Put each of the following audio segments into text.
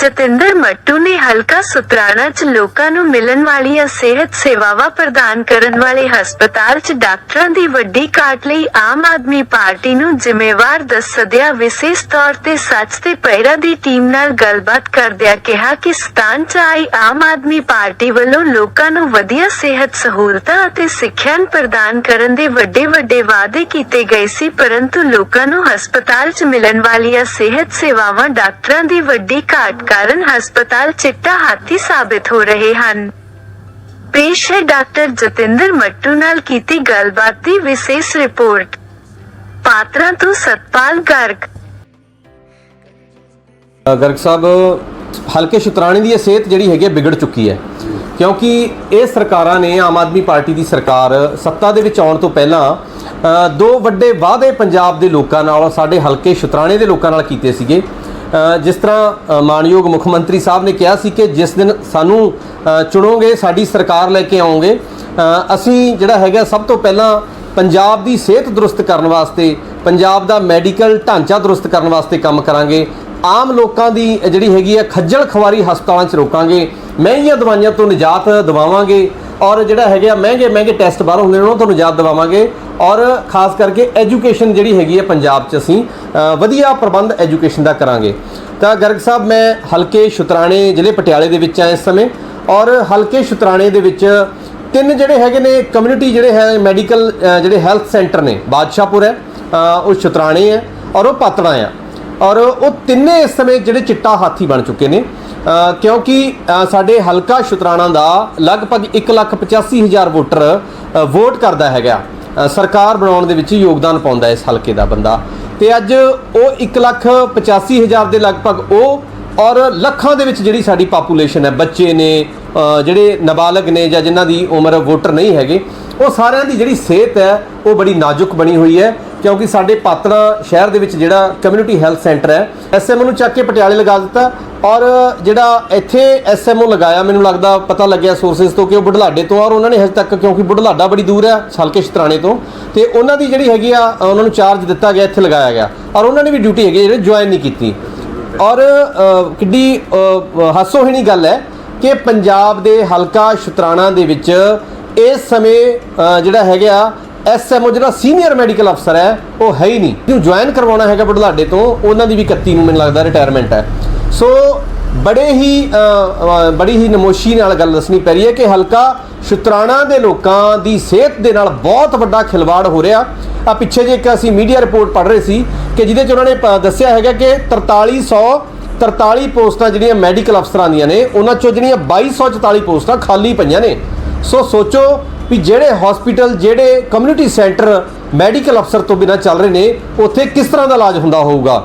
ਜਤਿੰਦਰ ਮੱਟੂ ਨੇ ਹਲਕਾ ਸੁਤਰਾਣਾ 'ਚ ਲੋਕਾਂ ਨੂੰ ਮਿਲਣ ਵਾਲੀਆਂ ਸਿਹਤ ਸੇਵਾਵਾਂ ਪ੍ਰਦਾਨ ਕਰਨ ਵਾਲੇ ਹਸਪਤਾਲ 'ਚ ਡਾਕਟਰਾਂ ਦੀ ਵੱਡੀ ਘਾਟ ਲਈ ਆਮ ਆਦਮੀ ਪਾਰਟੀ ਨੂੰ ਜ਼ਿੰਮੇਵਾਰ ਦੱਸਦਿਆਂ ਵਿਸ਼ੇਸ਼ ਤੌਰ ਤੇ ਸੱਚ ਤੇ ਪੈਰਾ ਦੀ ਟੀਮ ਨਾਲ ਗੱਲਬਾਤ ਕਰਦਿਆਂ ਕਿਹਾ ਕਿ ਸਤਾਨ 'ਚ ਆਈ ਆਮ ਆਦਮੀ ਪਾਰਟੀ ਵੱਲੋਂ ਲੋਕਾਂ ਨੂੰ ਵਧੀਆ ਸਿਹਤ ਸਹੂਲਤਾਂ ਅਤੇ ਸਿੱਖਿਆ ਪ੍ਰਦਾਨ ਕਰਨ ਦੇ ਵੱਡੇ ਵੱਡੇ ਵਾਅਦੇ ਕੀਤੇ ਗਏ ਸੀ, ਪਰੰਤੂ ਲੋਕਾਂ ਨੂੰ ਹਸਪਤਾਲ 'ਚ ਮਿਲਣ ਵਾਲੀਆਂ ਸਿਹਤ ਸੇਵਾਵਾਂ ਡਾਕਟਰਾਂ ਦੀ ਵੱਡੀ ਘਾਟ ਕਾਰਨ ਹਸਪਤਾਲ ਚਿੱਟਾ ਹਾਥੀ ਸਾਬਿਤ ਹੋ ਰਹੇ ਹਨ। ਪੇਸ਼ ਹੈ ਡਾਕਟਰ ਜਤਿੰਦਰ ਮੱਟੂ ਨਾਲ ਕੀਤੀ ਗੱਲਬਾਤ ਦੀ ਵਿਸ਼ੇਸ਼ ਰਿਪੋਰਟ। ਪਾਤਰਾਂ ਤੋਂ ਸਤਪਾਲ ਗਰਗ। ਗਰਗ ਸਾਹਿਬ, ਹਲਕੇ ਸ਼ੁਤਰਾਣੇ ਦੀ ਇਹ ਸਿਹਤ ਜਿਹੜੀ ਹੈਗੀ ਹੈ ਵਿਗੜ ਚੁੱਕੀ ਹੈ। ਕਿਉਂਕਿ ਇਹ ਸਰਕਾਰਾਂ ਨੇ ਆਮ ਆਦਮੀ ਪਾਰਟੀ ਦੀ ਸਰਕਾਰ ਸੱਤਾ ਦੇ ਵਿੱਚ ਆਉਣ ਤੋਂ ਪਹਿਲਾਂ ਦੋ ਵੱਡੇ ਵਾਅਦੇ ਪੰਜਾਬ ਦੇ ਲੋਕਾਂ ਨਾਲ, ਸਾਡੇ ਹਲਕੇ ਸ਼ੁਤਰਾਣੇ ਦੇ ਲੋਕਾਂ ਨਾਲ ਕੀਤੇ ਸੀਗੇ। ਜਿਸ ਤਰ੍ਹਾਂ ਮਾਨਯੋਗ ਮੁੱਖ ਮੰਤਰੀ ਸਾਹਿਬ ਨੇ ਕਿਹਾ ਸੀ ਕਿ ਜਿਸ ਦਿਨ ਸਾਨੂੰ ਚੁਣੋਗੇ, ਸਾਡੀ ਸਰਕਾਰ ਲੈ ਕੇ ਆਓਗੇ ਅਸੀਂ ਜਿਹੜਾ ਹੈਗਾ ਸਭ ਤੋਂ ਪਹਿਲਾਂ ਪੰਜਾਬ ਦੀ ਸਿਹਤ ਦਰੁਸਤ ਕਰਨ ਵਾਸਤੇ, ਪੰਜਾਬ ਦਾ ਮੈਡੀਕਲ ਢਾਂਚਾ ਦਰੁਸਤ ਕਰਨ ਵਾਸਤੇ ਕੰਮ ਕਰਾਂਗੇ, ਆਮ ਲੋਕਾਂ ਦੀ ਜਿਹੜੀ ਹੈਗੀ ਹੈ ਖੱਜਲ ਖਵਾਰੀ ਹਸਪਤਾਲਾਂ 'ਚ ਰੋਕਾਂਗੇ, ਮਹਿੰਗੀਆਂ ਦਵਾਈਆਂ ਤੋਂ ਨਿਜਾਤ ਦਿਵਾਵਾਂਗੇ ਔਰ ਜਿਹੜਾ ਹੈਗਾ ਮਹਿੰਗੇ ਮਹਿੰਗੇ ਟੈਸਟ ਬਾਹਰੋਂ ਹੁੰਦੇ ਨੇ, ਉਹਨਾਂ ਤੁਹਾਨੂੰ ਯਾਦ ਦਿਵਾਵਾਂਗੇ। ਔਰ ਖਾਸ ਕਰਕੇ ਐਜੂਕੇਸ਼ਨ ਜਿਹੜੀ ਹੈਗੀ ਹੈ ਪੰਜਾਬ 'ਚ ਅਸੀਂ ਵਧੀਆ ਪ੍ਰਬੰਧ ਐਜੂਕੇਸ਼ਨ ਦਾ ਕਰਾਂਗੇ। ਤਾਂ ਗਰਗ ਸਾਹਿਬ, ਮੈਂ ਹਲਕੇ ਸ਼ੁਤਰਾਣੇ ਜ਼ਿਲ੍ਹੇ ਪਟਿਆਲੇ ਦੇ ਵਿੱਚ ਆ ਇਸ ਸਮੇਂ ਔਰ ਹਲਕੇ ਸ਼ੁਤਰਾਣੇ ਦੇ ਵਿੱਚ ਤਿੰਨ ਜਿਹੜੇ ਹੈਗੇ ਨੇ ਕਮਿਊਨਿਟੀ ਜਿਹੜੇ ਹੈ ਮੈਡੀਕਲ ਜਿਹੜੇ ਹੈਲਥ ਸੈਂਟਰ ਨੇ, ਬਾਦਸ਼ਾਹਪੁਰ ਹੈ ਉਹ ਸ਼ੁਤਰਾਣੇ ਹੈ ਔਰ ਉਹ ਪਾਤੜਾ ਆ। ਔਰ ਉਹ ਤਿੰਨੇ ਇਸ ਸਮੇਂ ਜਿਹੜੇ ਚਿੱਟਾ ਹਾਥੀ ਬਣ ਚੁੱਕੇ ਨੇ। ਕਿਉਂਕਿ ਸਾਡੇ ਹਲਕਾ ਸ਼ੁਤਰਾਣਾ ਦਾ ਲਗਭਗ 185000 ਵੋਟਰ ਵੋਟ ਕਰਦਾ ਹੈਗਾ। ਸਰਕਾਰ ਬਣਾਉਣ ਦੇ ਵਿੱਚ ਯੋਗਦਾਨ ਪਾਉਂਦਾ ਇਸ ਹਲਕੇ ਦਾ ਬੰਦਾ। ਤੇ ਅੱਜ ਉਹ 185000 ਦੇ ਲਗਭਗ ਉਹ, ਔਰ ਲੱਖਾਂ ਦੇ ਵਿੱਚ ਜਿਹੜੀ ਸਾਡੀ ਪਾਪੂਲੇਸ਼ਨ ਹੈ, ਬੱਚੇ ਨੇ ਜਿਹੜੇ ਨਾਬਾਲਗ ਨੇ ਜਾਂ ਜਿਨ੍ਹਾਂ ਦੀ ਉਮਰ ਵੋਟਰ ਨਹੀਂ ਹੈਗੇ, ਉਹ ਸਾਰਿਆਂ ਦੀ ਜਿਹੜੀ ਸਿਹਤ ਹੈ, ਉਹ ਬੜੀ ਨਾਜ਼ੁਕ ਬਣੀ ਹੋਈ ਹੈ। ਕਿਉਂਕਿ ਸਾਡੇ ਪਾਤੜਾ ਸ਼ਹਿਰ ਦੇ ਵਿੱਚ ਜਿਹੜਾ ਕਮਿਊਨਿਟੀ ਹੈਲਥ ਸੈਂਟਰ ਹੈ ਐਸਐਮਓ ਨੂੰ ਚੱਕ ਕੇ ਪਟਿਆਲੇ ਲਗਾ ਦਿੱਤਾ। ਔਰ ਜਿਹੜਾ ਇੱਥੇ ਐਸਐਮਓ ਲਗਾਇਆ, ਮੈਨੂੰ ਲੱਗਦਾ ਪਤਾ ਲੱਗਿਆ ਸੋਰਸਸ ਤੋਂ ਕਿ ਉਹ ਬੁਢਲਾਡੇ ਤੋਂ ਔਰ ਉਹਨਾਂ ਨੇ ਹਜੇ ਤੱਕ ਕਿਉਂਕਿ ਬੁਢਲਾਡਾ ਬੜੀ ਦੂਰ ਹੈ ਹਲਕੇ ਸ਼ਤਰਾਣੇ ਤੋਂ। ਤੇ ਉਹਨਾਂ ਦੀ ਜਿਹੜੀ ਹੈਗੀ ਆ ਉਹਨਾਂ ਨੂੰ ਚਾਰਜ ਦਿੱਤਾ ਗਿਆ, ਇੱਥੇ ਲਗਾਇਆ ਗਿਆ। ਔਰ ਉਹਨਾਂ ਨੇ ਵੀ ਡਿਊਟੀ ਹੈਗੀ ਜਿਹੜੇ ਜੁਆਇਨ ਨਹੀਂ ਕੀਤੀ। ਔਰ ਕਿੱਡੀ ਹਾਸੋਹੀਣੀ ਗੱਲ ਹੈ ਕਿ ਪੰਜਾਬ ਦੇ ਹਲਕਾ ਸ਼ਤਰਾਣਾ ਦੇ ਵਿੱਚ ਇਸ ਸਮੇਂ ਜਿਹੜਾ ਹੈਗਾ ਐਸਐਮਓ ਜਿਹੜਾ ਸੀਨੀਅਰ ਮੈਡੀਕਲ ਅਫਸਰ ਹੈ, ਉਹ ਹੈ ਹੀ ਨਹੀਂ। ਜਿਹਨੂੰ ਜੁਆਇਨ ਕਰਵਾਉਣਾ ਹੈਗਾ ਬੁਢਲਾਡੇ ਤੋਂ, ਉਹਨਾਂ ਦੀ ਵੀ 31 ਨੂੰ ਮੈਨੂੰ ਲੱਗਦਾ ਰਿਟਾਇਰਮੈਂਟ ਹੈ। ਸੋ ਬੜੇ ਹੀ ਬੜੀ ਹੀ ਨਮੋਸ਼ੀ ਨਾਲ ਗੱਲ ਦੱਸਣੀ ਪੈ ਰਹੀ ਹੈ ਕਿ ਹਲਕਾ ਸ਼ੁਤਰਾਣਾ ਦੇ ਲੋਕਾਂ ਦੀ ਸਿਹਤ ਦੇ ਨਾਲ ਬਹੁਤ ਵੱਡਾ ਖਿਲਵਾੜ ਹੋ ਰਿਹਾ। ਆ ਪਿੱਛੇ ਜੇ ਇੱਕ ਅਸੀਂ ਮੀਡੀਆ ਰਿਪੋਰਟ ਪੜ੍ਹ ਰਹੇ ਸੀ ਕਿ ਜਿਹਦੇ ਚ ਉਹਨਾਂ ਨੇ ਪ- ਦੱਸਿਆ ਹੈਗਾ ਕਿ 4300 43 ਪੋਸਟਾਂ ਜਿਹੜੀਆਂ ਮੈਡੀਕਲ ਅਫਸਰਾਂ ਦੀਆਂ ਨੇ, ਉਹਨਾਂ ਚੋਂ ਜਿਹੜੀਆਂ 2244 ਪੋਸਟਾਂ ਖਾਲੀ ਪਈਆਂ ਨੇ। ਸੋ ਸੋਚੋ ਵੀ ਜਿਹੜੇ ਹਸਪੀਟਲ ਜਿਹੜੇ ਕਮਿਊਨਿਟੀ ਸੈਂਟਰ ਮੈਡੀਕਲ ਅਫਸਰ ਤੋਂ ਬਿਨਾਂ ਚੱਲ ਰਹੇ ਨੇ, ਉੱਥੇ ਕਿਸ ਤਰ੍ਹਾਂ ਦਾ ਇਲਾਜ ਹੁੰਦਾ ਹੋਊਗਾ?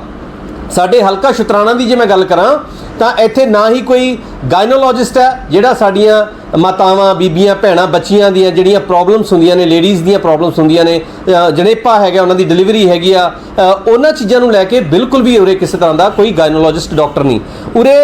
ਸਾਡੇ ਹਲਕਾ ਸ਼ੁਤਰਾਣਾ ਦੀ ਜੇ ਮੈਂ ਗੱਲ ਕਰਾਂ ਤਾਂ ਇੱਥੇ ਨਾ ਹੀ ਕੋਈ ਗਾਇਨੋਲੋਜਿਸਟ ਹੈ ਜਿਹੜਾ ਸਾਡੀਆਂ ਮਾਤਾਵਾਂ ਬੀਬੀਆਂ ਭੈਣਾਂ ਬੱਚੀਆਂ ਦੀਆਂ ਜਿਹੜੀਆਂ ਪ੍ਰੋਬਲਮਸ ਹੁੰਦੀਆਂ ਨੇ ਲੇਡੀਜ਼ ਦੀਆਂ ਪ੍ਰੋਬਲਮਸ ਹੁੰਦੀਆਂ ਨੇ ਅ, ਜਣੇਪਾ ਹੈਗਾ ਉਹਨਾਂ ਦੀ ਡਿਲੀਵਰੀ ਹੈਗੀ ਆ ਉਹਨਾਂ ਚੀਜ਼ਾਂ ਨੂੰ ਲੈ ਕੇ ਬਿਲਕੁਲ ਵੀ ਉਰੇ ਕਿਸੇ ਤਰ੍ਹਾਂ ਦਾ ਕੋਈ ਗਾਇਨੋਲੋਜਿਸਟ ਡਾਕਟਰ ਨਹੀਂ। ਉਰੇ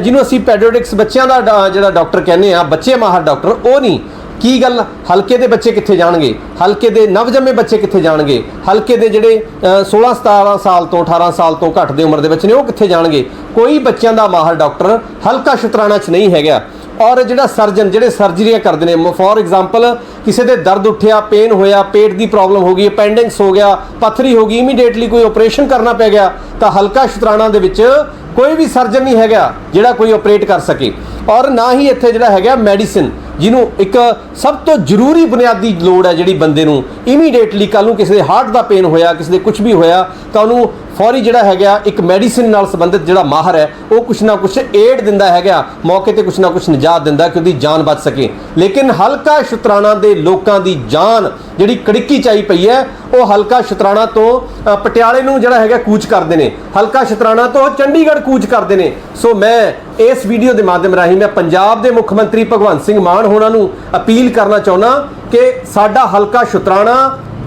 ਜਿਹਨੂੰ ਅਸੀਂ ਪੈਡੀਆਟ੍ਰਿਕਸ ਬੱਚਿਆਂ ਦਾ ਡਾ- ਜਿਹੜਾ ਡਾਕਟਰ ਕਹਿੰਦੇ ਆ ਬੱਚੇ ਮਾਹਰ ਡਾਕਟਰ ਉਹ ਨਹੀਂ। ਕੀ ਗੱਲ? ਹਲਕੇ ਦੇ ਬੱਚੇ ਕਿੱਥੇ ਜਾਣਗੇ? ਹਲਕੇ ਦੇ ਨਵਜੰਮੇ ਬੱਚੇ ਕਿੱਥੇ ਜਾਣਗੇ? ਹਲਕੇ ਦੇ ਜਿਹੜੇ ਅ, 16 17 ਸਾਲ ਤੋਂ 18 ਸਾਲ ਤੋਂ ਘੱਟ ਦੇ ਉਮਰ ਦੇ ਬੱਚੇ ਨੇ ਉਹ ਕਿੱਥੇ ਜਾਣਗੇ? ਕੋਈ ਬੱਚਿਆਂ ਦਾ ਮਾਹਰ ਡਾਕਟਰ ਹਲਕਾ ਸ਼ੁਤਰਾਣਾ 'ਚ ਨਹੀਂ ਹੈਗਾ। ਔਰ ਜਿਹੜਾ ਸਰਜਨ ਜਿਹੜੇ ਸਰਜਰੀਆਂ ਕਰਦੇ ਨੇ ਫੋਰ ਐਗਜ਼ਾਮਪਲ ਕਿਸੇ ਦੇ ਦਰਦ ਉੱਠਿਆ ਪੇਨ ਹੋਇਆ ਪੇਟ ਦੀ ਪ੍ਰੋਬਲਮ ਹੋ ਗਈ ਅਪੈਂਡਿਕਸ ਹੋ ਗਿਆ ਪੱਥਰੀ ਹੋ ਗਈ ਇਮੀਡੀਏਟਲੀ ਕੋਈ ਆਪਰੇਸ਼ਨ ਕਰਨਾ ਪੈ ਗਿਆ ਤਾਂ ਹਲਕਾ ਸ਼ੁਤਰਾਣਾ ਦੇ ਵਿੱਚ ਕੋਈ ਵੀ ਸਰਜਨ ਨਹੀਂ ਹੈਗਾ ਜਿਹੜਾ ਕੋਈ ਆਪਰੇਟ ਕਰ ਸਕੇ। ਔਰ ਨਾ ਹੀ ਇੱਥੇ ਜਿਹੜਾ ਹੈਗਾ ਮੈਡੀਸਿਨ ਜਿਹਨੂੰ ਇੱਕ ਸਭ ਤੋਂ ਜ਼ਰੂਰੀ ਬੁਨਿਆਦੀ ਲੋੜ ਹੈ ਜਿਹੜੀ ਬੰਦੇ ਨੂੰ ਇਮੀਡੀਏਟਲੀ ਕੱਲ ਨੂੰ ਕਿਸੇ ਦੇ ਹਾਰਟ ਦਾ ਪੇਨ ਹੋਇਆ, ਕਿਸੇ ਦੇ ਕੁਝ ਵੀ ਹੋਇਆ, ਤਾਂ ਉਹਨੂੰ ਫੌਰੀ ਜਿਹੜਾ ਹੈਗਾ ਇੱਕ ਮੈਡੀਸਿਨ ਨਾਲ ਸੰਬੰਧਿਤ ਜਿਹੜਾ ਮਾਹਰ ਹੈ ਉਹ ਕੁਛ ਨਾ ਕੁਛ ਏਡ ਦਿੰਦਾ ਹੈਗਾ ਮੌਕੇ ਤੇ ਕੁਛ ਨਾ ਕੁਛ ਨਿਜਾਤ ਦਿੰਦਾ ਕਿ ਉਹਦੀ ਜਾਨ ਬਚ ਸਕੇ। ਲੇਕਿਨ ਹਲਕਾ ਸ਼ਤਰਾਣਾ ਦੇ ਲੋਕਾਂ ਦੀ ਜਾਨ ਜਿਹੜੀ ਕੜਿੱਕੀ ਚਾਈ ਪਈ ਹੈ ਉਹ ਹਲਕਾ ਸ਼ਤਰਾਣਾ ਤੋਂ ਪਟਿਆਲੇ ਨੂੰ ਜਿਹੜਾ ਹੈਗਾ ਕੂਚ ਕਰਦੇ ਨੇ। ਹਲਕਾ ਸ਼ਤਰਾਣਾ ਤੋਂ ਚੰਡੀਗੜ੍ਹ ਕੂਚ ਕਰਦੇ ਨੇ। ਸੋ ਮੈਂ ਇਸ ਵੀਡੀਓ ਦੇ ਮਾਧਿਅਮ ਰਾਹੀਂ ਮੈਂ ਪੰਜਾਬ ਦੇ ਮੁੱਖ ਮੰਤਰੀ ਭਗਵੰਤ ਸਿੰਘ ਮਾਨ ਹੋਣਾ ਨੂੰ ਅਪੀਲ ਕਰਨਾ ਚਾਹੁੰਦਾ ਕਿ ਸਾਡਾ ਹਲਕਾ ਸ਼ਤਰਾਣਾ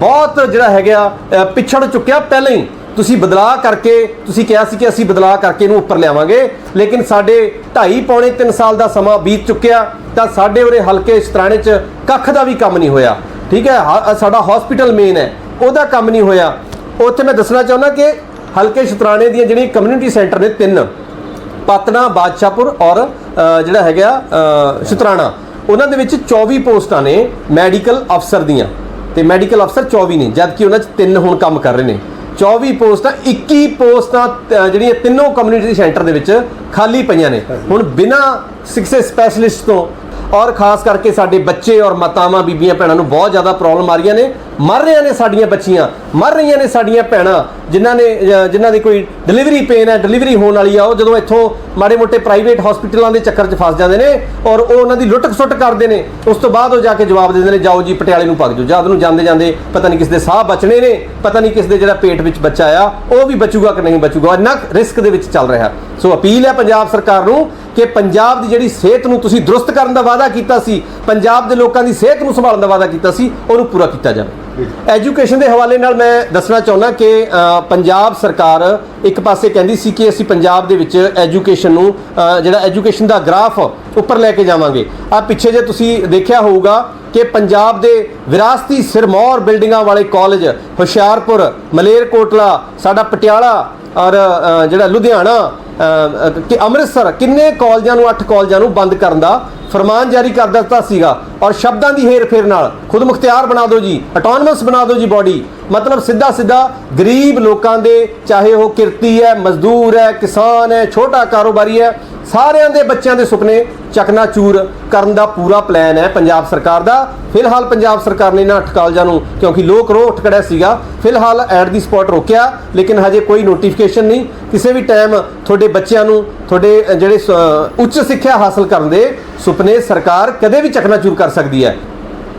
ਬਹੁਤ ਜਿਹੜਾ ਹੈਗਾ ਅ, ਪਿਛੜ ਚੁੱਕਿਆ ਪਹਿਲਾਂ ਹੀ। ਤੁਸੀਂ ਬਦਲਾਅ ਕਰਕੇ ਤੁਸੀਂ ਕਿਹਾ ਸੀ ਕਿ ਅਸੀਂ ਬਦਲਾਅ ਕਰਕੇ ਇਹਨੂੰ ਉੱਪਰ ਲਿਆਵਾਂਗੇ ਲੇਕਿਨ ਸਾਡੇ 2.5 ਪੌਣੇ 3 ਸਾਲ ਦਾ ਸਮਾਂ ਬੀਤ ਚੁੱਕਿਆ ਤਾਂ ਸਾਡੇ ਉਰੇ ਹਲਕੇ ਸ਼ਤਰਾਣੇ 'ਚ ਕੱਖ ਦਾ ਵੀ ਕੰਮ ਨਹੀਂ ਹੋਇਆ। ਠੀਕ ਹੈ? ਹ- ਸਾਡਾ ਹਸਪੀਟਲ ਮੇਨ ਹੈ। ਉਹਦਾ ਕੰਮ ਨਹੀਂ ਹੋਇਆ। ਉੱਥੇ ਮੈਂ ਦੱਸਣਾ ਚਾਹੁੰਦਾ ਕਿ ਹਲਕੇ ਸ਼ਤਰਾਣੇ ਦੀਆਂ ਜਿਹੜੀਆਂ ਕਮਿਊਨਿਟੀ ਸੈਂਟਰ ਨੇ ਤਿੰਨ ਪਤਨਾ ਬਾਦਸ਼ਾਹਪੁਰ ਔਰ ਜਿਹੜਾ ਹੈਗਾ ਅ, ਸ਼ੁਤਰਾਣਾ ਉਹਨਾਂ ਦੇ ਵਿੱਚ 24 ਪੋਸਟਾਂ ਨੇ ਮੈਡੀਕਲ ਅਫਸਰ ਦੀਆਂ। ਤੇ ਮੈਡੀਕਲ ਅਫਸਰ 24 ਨੇ ਜਦਕਿ ਉਹਨਾਂ 'ਚ ਤਿੰਨ ਹੁਣ ਕੰਮ ਕਰ ਰਹੇ ਨੇ। 24 ਪੋਸਟਾਂ 21 ਪੋਸਟਾਂ ਅ, ਜਿਹੜੀਆਂ ਤਿੰਨੋਂ ਕਮਿਊਨਿਟੀ ਸੈਂਟਰ ਦੇ ਵਿੱਚ ਖਾਲੀ ਪਈਆਂ ਨੇ। ਹੁਣ ਬਿਨਾਂ ਸਿਕਸੇ ਸਪੈਸ਼ਲਿਸਟ ਤੋਂ ਔਰ ਖਾਸ ਕਰਕੇ ਸਾਡੇ ਬੱਚੇ ਔਰ ਮਾਤਾਵਾਂ ਬੀਬੀਆਂ ਭੈਣਾਂ ਨੂੰ ਬਹੁਤ ਜ਼ਿਆਦਾ ਪ੍ਰੋਬਲਮ ਆ ਰਹੀਆਂ ਨੇ। ਮਰ ਰਹੀਆਂ ਨੇ ਸਾਡੀਆਂ ਬੱਚੀਆਂ ਮਰ ਰਹੀਆਂ ਨੇ ਸਾਡੀਆਂ ਭੈਣਾਂ ਜਿਨ੍ਹਾਂ ਨੇ ਅ, ਜਿਨ੍ਹਾਂ ਦੀ ਕੋਈ ਡਿਲੀਵਰੀ ਪੇਨ ਹੈ ਡਿਲੀਵਰੀ ਹੋਣ ਵਾਲੀ ਆ ਉਹ ਜਦੋਂ ਇੱਥੋਂ ਮਾੜੇ ਮੋਟੇ ਪ੍ਰਾਈਵੇਟ ਹਸਪੀਟਲਾਂ ਦੇ ਚੱਕਰ 'ਚ ਫਸ ਜਾਂਦੇ ਨੇ ਔਰ ਉਹ ਉਹਨਾਂ ਦੀ ਲੁੱਟਕ ਸੁੱਟ ਕਰਦੇ ਨੇ ਉਸ ਤੋਂ ਬਾਅਦ ਉਹ ਜਾ ਕੇ ਜਵਾਬ ਦਿੰਦੇ ਨੇ ਜਾਓ ਜੀ ਪਟਿਆਲੇ ਨੂੰ ਭੱਜ ਜਾਓ। ਜਦ ਨੂੰ ਜਾਂਦੇ ਜਾਂਦੇ ਪਤਾ ਨਹੀਂ ਕਿਸ ਦੇ ਸਾਹ ਬਚਣੇ ਨੇ ਪਤਾ ਨਹੀਂ ਕਿਸ ਦੇ ਜਿਹੜਾ ਪੇਟ ਵਿੱਚ ਬੱਚਾ ਆ ਉਹ ਵੀ ਬਚੂਗਾ ਕਿ ਨਹੀਂ ਬਚੂਗਾ ਇੰਨਾ ਰਿਸਕ ਦੇ ਵਿੱਚ ਚੱਲ ਰਿਹਾ। ਸੋ ਅਪੀਲ ਹੈ ਪੰਜਾਬ ਸਰਕਾਰ ਨੂੰ ਕਿ ਪੰਜਾਬ ਦੀ ਜਿਹੜੀ ਸਿਹਤ ਨੂੰ ਤੁਸੀਂ ਦਰੁਸਤ ਕਰਨ ਦਾ ਵਾਅਦਾ ਕੀਤਾ ਸੀ, ਪੰਜਾਬ ਦੇ ਲੋਕਾਂ ਦੀ ਸਿਹਤ ਨੂੰ ਸੰਭਾਲਣ ਦਾ ਵਾਅਦਾ ਕੀਤਾ ਸੀ, ਉਹਨੂੰ ਪੂਰਾ ਕੀਤਾ ਜਾਵੇ। ਐਜੂਕੇਸ਼ਨ ਦੇ ਹਵਾਲੇ ਨਾਲ ਮੈਂ ਦੱਸਣਾ ਚਾਹੁੰਦਾ ਕਿ ਪੰਜਾਬ ਸਰਕਾਰ ਇੱਕ ਪਾਸੇ ਕਹਿੰਦੀ ਸੀ ਕਿ ਅਸੀਂ ਪੰਜਾਬ ਦੇ ਵਿੱਚ ਐਜੂਕੇਸ਼ਨ ਨੂੰ ਜਿਹੜਾ ਐਜੂਕੇਸ਼ਨ ਦਾ ਗ੍ਰਾਫ ਉੱਪਰ ਲੈ ਕੇ ਜਾਵਾਂਗੇ। ਆ ਪਿੱਛੇ ਜੇ ਤੁਸੀਂ ਦੇਖਿਆ ਹੋਊਗਾ ਕਿ ਪੰਜਾਬ ਦੇ ਵਿਰਾਸਤੀ ਸਿਰਮੌਰ ਬਿਲਡਿੰਗਾਂ ਵਾਲੇ ਕਾਲਜ ਹੁਸ਼ਿਆਰਪੁਰ, ਮਲੇਰਕੋਟਲਾ, ਸਾਡਾ ਪਟਿਆਲਾ ਔਰ ਜਿਹੜਾ ਲੁਧਿਆਣਾ ਕਿ ਅੰਮ੍ਰਿਤਸਰ, ਕਿੰਨੇ ਕਾਲਜਾਂ ਨੂੰ 8 ਕਾਲਜਾਂ ਨੂੰ ਬੰਦ ਕਰਨ ਦਾ ਫਰਮਾਨ ਜਾਰੀ ਕਰ ਦਿੱਤਾ ਸੀਗਾ। ਔਰ ਸ਼ਬਦਾਂ ਦੀ ਹੇਰ-ਫੇਰ ਨਾਲ ਖੁਦ ਮੁਖਤਿਆਰ ਬਣਾ ਦਿਓ ਜੀ ਆਟੋਨਮਸ ਬਣਾ ਦਿਓ ਜੀ ਬਾਡੀ ਮਤਲਬ ਸਿੱਧਾ ਸਿੱਧਾ ਗਰੀਬ ਲੋਕਾਂ ਦੇ, ਚਾਹੇ ਉਹ ਕਿਰਤੀ ਹੈ, ਮਜ਼ਦੂਰ ਹੈ, ਕਿਸਾਨ ਹੈ, ਛੋਟਾ ਕਾਰੋਬਾਰੀ ਹੈ, ਸਾਰਿਆਂ ਦੇ ਬੱਚਿਆਂ ਦੇ ਸੁਪਨੇ ਚਕਨਾਚੂਰ ਕਰਨ ਦਾ ਪੂਰਾ ਪਲਾਨ ਹੈ ਪੰਜਾਬ ਸਰਕਾਰ ਦਾ। ਫਿਲਹਾਲ ਪੰਜਾਬ ਸਰਕਾਰ ਨੇ ਇਹਨਾਂ ਅੱਠ ਕਾਲਜਾਂ ਨੂੰ, ਕਿਉਂਕਿ ਲੋਕ ਰੋ ਉੱਠ ਖੜਿਆ ਸੀਗਾ। ਫਿਲਹਾਲ ਐਟ ਦੀ ਸਪੌਟ ਰੋਕਿਆ, ਲੇਕਿਨ ਹਜੇ ਕੋਈ ਨੋਟੀਫਿਕੇਸ਼ਨ ਨਹੀਂ। ਕਿਸੇ ਵੀ ਟਾਈਮ ਤੁਹਾਡੇ ਬੱਚਿਆਂ ਨੂੰ, ਤੁਹਾਡੇ ਜਿਹੜੇ ਸ- ਉੱਚ ਸਿੱਖਿਆ ਹਾਸਲ ਕਰਨ ਦੇ ਸੁਪਨੇ ਸਰਕਾਰ ਕਦੇ ਵੀ ਚਕਨਾਚੂਰ ਕਰ ਸਕਦੀ ਹੈ।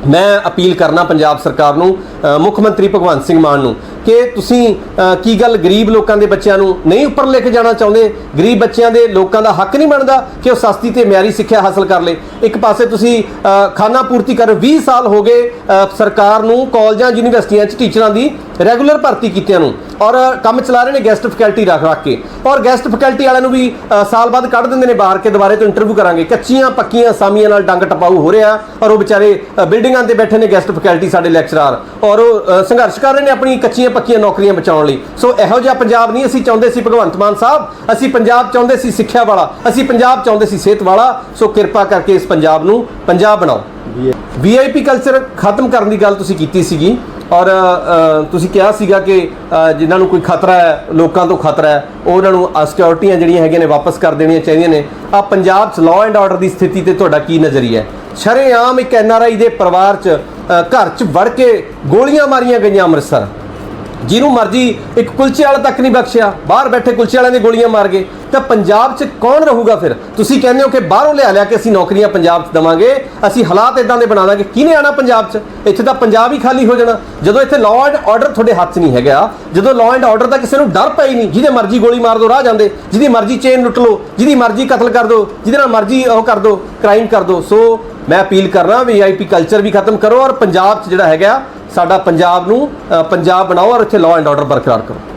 ਮੈਂ ਅਪੀਲ ਕਰਨਾ ਪੰਜਾਬ ਸਰਕਾਰ ਨੂੰ ਮੁੱਖ ਮੰਤਰੀ ਭਗਵੰਤ ਸਿੰਘ ਮਾਨ ਨੂੰ ਕਿ ਤੁਸੀਂ ਕੀ ਗੱਲ ਗਰੀਬ ਲੋਕਾਂ ਦੇ ਬੱਚਿਆਂ ਨੂੰ ਨਹੀਂ ਉੱਪਰ ਲੈ ਕੇ ਜਾਣਾ ਚਾਹੁੰਦੇ? ਗਰੀਬ ਬੱਚਿਆਂ ਦੇ ਲੋਕਾਂ ਦਾ ਹੱਕ ਨਹੀਂ ਬਣਦਾ ਕਿ ਉਹ ਸਸਤੀ ਤੇ ਮਿਆਰੀ ਸਿੱਖਿਆ ਹਾਸਲ ਕਰ ਲੇ। ਇੱਕ ਪਾਸੇ ਤੁਸੀਂ ਅ, ਖਾਨਾ ਪੂਰਤੀ ਕਰ 20 ਸਾਲ ਹੋ ਗਏ ਸਰਕਾਰ ਨੂੰ ਕਾਲਜਾਂ ਯੂਨੀਵਰਸਿਟੀਆਂ 'ਚ ਟੀਚਰਾਂ ਦੀ ਰੈਗੂਲਰ ਭਰਤੀ ਕੀਤਿਆਂ ਨੂੰ। ਔਰ ਕੰਮ ਚਲਾ ਰਹੇ ਨੇ ਗੈਸਟ ਫੈਕਲਟੀ ਰੱਖ ਰੱਖ ਕੇ। ਔਰ ਗੈਸਟ ਫੈਕਲਟੀ ਵਾਲਿਆਂ ਨੂੰ ਵੀ ਸਾਲ ਬਾਅਦ ਕੱਢ ਦਿੰਦੇ ਨੇ ਬਾਹਰ ਕੇ ਦੁਬਾਰੇ ਤੋਂ ਇੰਟਰਵਿਊ ਕਰਾਂਗੇ। ਕੱਚੀਆਂ ਪੱਕੀਆਂ ਸਾਮੀਆਂ ਨਾਲ ਡੰਗ ਟਪਾਊ ਹੋ ਰਿਹਾ ਔਰ ਉਹ ਵਿਚਾਰੇ ਬਿਲਡਿੰਗਾਂ ਤੇ ਬੈਠੇ ਨੇ ਗੈਸਟ ਫੈਕਲਟੀ ਸਾਡੇ ਲੈਕਚਰਰ ਔਰ ਉਹ ਸੰਘਰਸ਼ ਕਰ ਰਹੇ ਨੇ ਆਪਣੀ ਕੱਚੀਆਂ ਪੱਕੀਆਂ ਨੌਕਰੀਆਂ ਬਚਾਉਣ ਲਈ। ਸੋ ਇਹੋ ਜਿਹਾ ਪੰਜਾਬ ਨਹੀਂ ਅਸੀਂ ਚਾਹੁੰਦੇ ਸੀ ਭਗਵੰਤ ਮਾਨ ਸਾਹਿਬ ਅਸੀਂ ਪੰਜਾਬ ਚਾਹੁੰਦੇ ਸੀ ਸਿੱਖਿਆ ਵਾਲਾ ਅਸੀਂ ਪੰਜਾਬ ਚਾਹੁੰਦੇ ਸੀ ਸਿਹਤ ਵਾਲਾ। ਸੋ ਕਿਰਪਾ ਕਰਕੇ ਇਸ ਪੰਜਾਬ ਨੂੰ ਪੰਜਾਬ ਬਣਾਓ। ਵੀਆਈਪੀ ਕਲਚਰ ਖਤਮ ਕਰਨ ਦੀ ਗੱਲ ਤੁਸੀਂ ਕੀਤੀ ਸੀਗੀ। ਔਰ ਤੁਸੀਂ ਕਿਹਾ ਸੀਗਾ ਕਿ ਅ, ਜਿਨ੍ਹਾਂ ਨੂੰ ਕੋਈ ਖਤਰਾ ਹੈ ਲੋਕਾਂ ਤੋਂ ਖਤਰਾ ਹੈ ਉਹਨਾਂ ਨੂੰ ਸਿਕਿਉਰਿਟੀਆਂ ਜਿਹੜੀਆਂ ਹੈਗੀਆਂ ਨੇ ਵਾਪਸ ਕਰ ਦੇਣੀਆਂ ਚਾਹੀਦੀਆਂ ਨੇ। ਆ ਪੰਜਾਬ 'ਚ ਲਾਅ ਐਂਡ ਆਰਡਰ ਦੀ ਸਥਿਤੀ ਤੇ ਤੁਹਾਡਾ ਕੀ ਨਜ਼ਰੀਆ ਹੈ ਸ਼ਰੇਆਮ ਇੱਕ ਐਨਆਰਆਈ ਦੇ ਪਰਿਵਾਰ 'ਚ ਘਰ 'ਚ ਵੜ ਕੇ ਗੋਲੀਆਂ ਮਾਰੀਆਂ ਗਈਆਂ ਅੰਮ੍ਰਿਤਸਰ। ਜਿਹਨੂੰ ਮਰਜ਼ੀ ਇੱਕ ਕੁਲਚੇ ਵਾਲਾ ਤੱਕ ਨਹੀਂ ਬਖਸ਼ਿਆ, ਬਾਹਰ ਬੈਠੇ ਕੁਲਚੇ ਵਾਲਿਆਂ ਦੇ ਗੋਲੀਆਂ ਮਾਰ ਗਏ। ਤਾਂ ਪੰਜਾਬ 'ਚ ਕੌਣ ਰਹੂਗਾ ਫਿਰ? ਤੁਸੀਂ ਕਹਿੰਦੇ ਹੋ ਕਿ ਬਾਹਰੋਂ ਲਿਆ ਲਿਆ ਕਿ ਅਸੀਂ ਨੌਕਰੀਆਂ ਪੰਜਾਬ 'ਚ ਦਵਾਂਗੇ, ਅਸੀਂ ਹਾਲਾਤ ਇਦਾਂ ਦੇ ਬਣਾ ਦਾਂਗੇ, ਕਿਹਨੇ ਆਣਾ ਪੰਜਾਬ 'ਚ? ਇੱਥੇ ਤਾਂ ਪੰਜਾਬ ਹੀ ਖਾਲੀ ਹੋ ਜਾਣਾ। ਜਦੋਂ ਇੱਥੇ ਲਾਅ ਐਂਡ ਆਰਡਰ ਤੁਹਾਡੇ ਹੱਥ 'ਚ ਨਹੀਂ ਹੈਗਾ, ਜਦੋਂ ਲਾਅ ਐਂਡ ਆਰਡਰ ਦਾ ਕਿਸੇ ਨੂੰ ਡਰ ਪਈ ਨਹੀਂ, ਜਿਹਦੇ ਮਰਜ਼ੀ ਗੋਲੀ ਮਾਰ ਦੋ, ਰਾਹ ਜਾਂਦੇ, ਜਿਹਦੀ ਮਰਜ਼ੀ ਚੇਨ ਲੁੱਟ ਲਓ, ਜਿਹਦੀ ਮਰਜ਼ੀ ਕਤਲ ਕਰ ਦੋ, ਜਿਹਦੇ ਨਾਲ ਮਰਜ਼ੀ ਉਹ ਕਰ ਦੋ ਕ੍ਰਾਈਮ ਕਰ ਦੋ। ਸੋ ਮੈਂ ਅਪੀਲ ਕਰਨਾ ਵੀਆਈਪੀ ਕਲਚਰ ਵੀ ਖਤਮ ਕਰੋ ਔਰ ਪੰਜਾਬ 'ਚ ਜਿਹੜਾ ਹੈਗਾ ਸਾਡਾ ਪੰਜਾਬ ਨੂੰ ਪੰਜਾਬ ਬਣਾਓ ਔਰ ਇੱਥੇ ਲਾਅ ਐਂਡ ਆਰਡਰ ਬਰਕਰਾਰ ਕਰੋ।